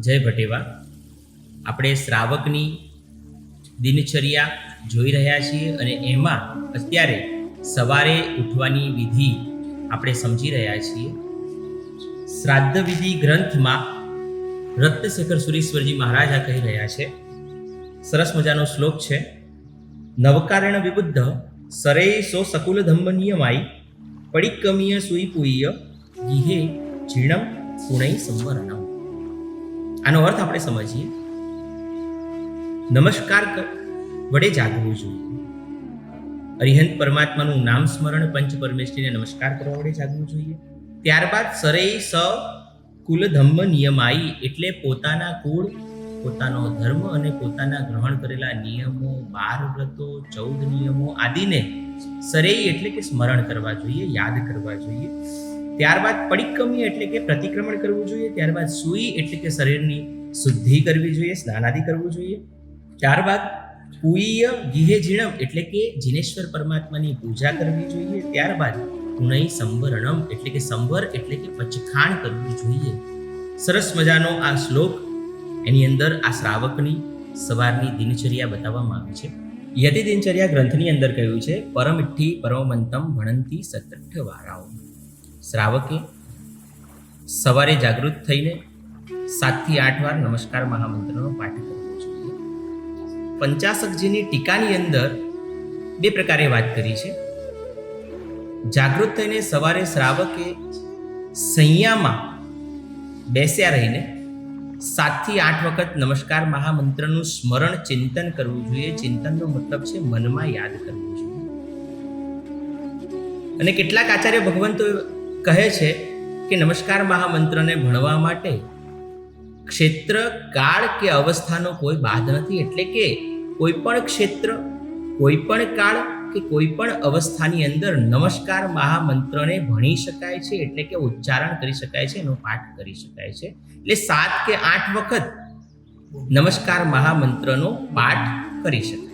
જય ભટેવા. આપણે શ્રાવકની દિનચર્યા જોઈ રહ્યા છીએ અને એમાં અત્યારે સવારે ઉઠવાની વિધિ આપણે સમજી રહ્યા છીએ. શ્રાદ્ધ વિધિ ગ્રંથમાં રત્નશેખર સુરેશ્વરજી મહારાજ કહી રહ્યા છે. સરસ મજાનો શ્લોક છે. નવકારણ વિબુદ્ધ સરે સો સકુલ ધમ્મ નિયમાઈ સુઈ સુઈપુય ગીહે જીણમ પુણૈ સંવરણમ. આનો અર્થ આપણે સમજીએ. નમસ્કાર વડે જાગવું જોઈએ. અરિહંત પરમાત્માનું નામ સ્મરણ પંચ પરમેશ્વરીને નમસ્કાર કરવા વડે જાગવું જોઈએ. ત્યારબાદ સરે સ, કુલ ધમ્મ નિયમાઈ એટલે પોતાના કુળ, પોતાનો ધર્મ અને પોતાના ગ્રહણ કરેલા નિયમો, બાર વ્રતો, ચૌદ નિયમો આદિને સરેય એટલે કે સ્મરણ કરવા જોઈએ, યાદ કરવા જોઈએ. ત્યારબાદ પડિકમી એટલે કે પ્રતિક્રમણ કરવું જોઈએ, ત્યારબાદ સુઈ એટલે કે શરીરની શુદ્ધિ કરવી જોઈએ, સ્નાનાદિ કરવું જોઈએ. ત્યારબાદ પુય ગીહે જીણમ એટલે કે જીનેશ્વર પરમાત્માની પૂજા કરવી જોઈએ. ત્યારબાદ પુનઈ સંવરણમ એટલે કે સંવર એટલે કે પચખાણ કરવું જોઈએ. સરસ મજાનો આ શ્લોક એની અંદર આ શ્રાવકની સવારની દિનચર્યા બતાવવામાં આવી છે. યતિ દિનચર્યા ગ્રંથની અંદર કહ્યું છે, પરમિઠ્ઠી પરમમંતમ ભણંતી સતઠ વારાઓ શ્રાવકે સવારે જાગૃત થઈને સાતથી આઠ વાર નમસ્કાર મહામંત્રનો પાઠ કરવો જોઈએ. પંચાશકજીની ટીકાની અંદર બે પ્રકારે વાત કરી છે. જાગૃત થઈને સવારે શ્રાવકે સૈયામાં બેસ્યા રહીને સાતથી આઠ વખત નમસ્કાર મહામંત્રનું સ્મરણ ચિંતન કરવું જોઈએ. ચિંતનનો મતલબ છે મનમાં યાદ કરવું જોઈએ. અને કેટલાક આચાર્ય ભગવંતો કહે છે કે નમસ્કાર મહામંત્રને ભણવા માટે ક્ષેત્ર, કાળ કે અવસ્થાનો કોઈ બાદ નથી. એટલે કે કોઈ પણ ક્ષેત્ર, કોઈ પણ કાળ કે કોઈ પણ અવસ્થાની અંદર નમસ્કાર મહામંત્રને ભણી શકાય છે. એટલે કે ઉચ્ચારણ કરી શકાય છે, એનો પાઠ કરી શકાય છે. એટલે સાત કે આઠ વખત નમસ્કાર મહામંત્રનો પાઠ કરી શકાય.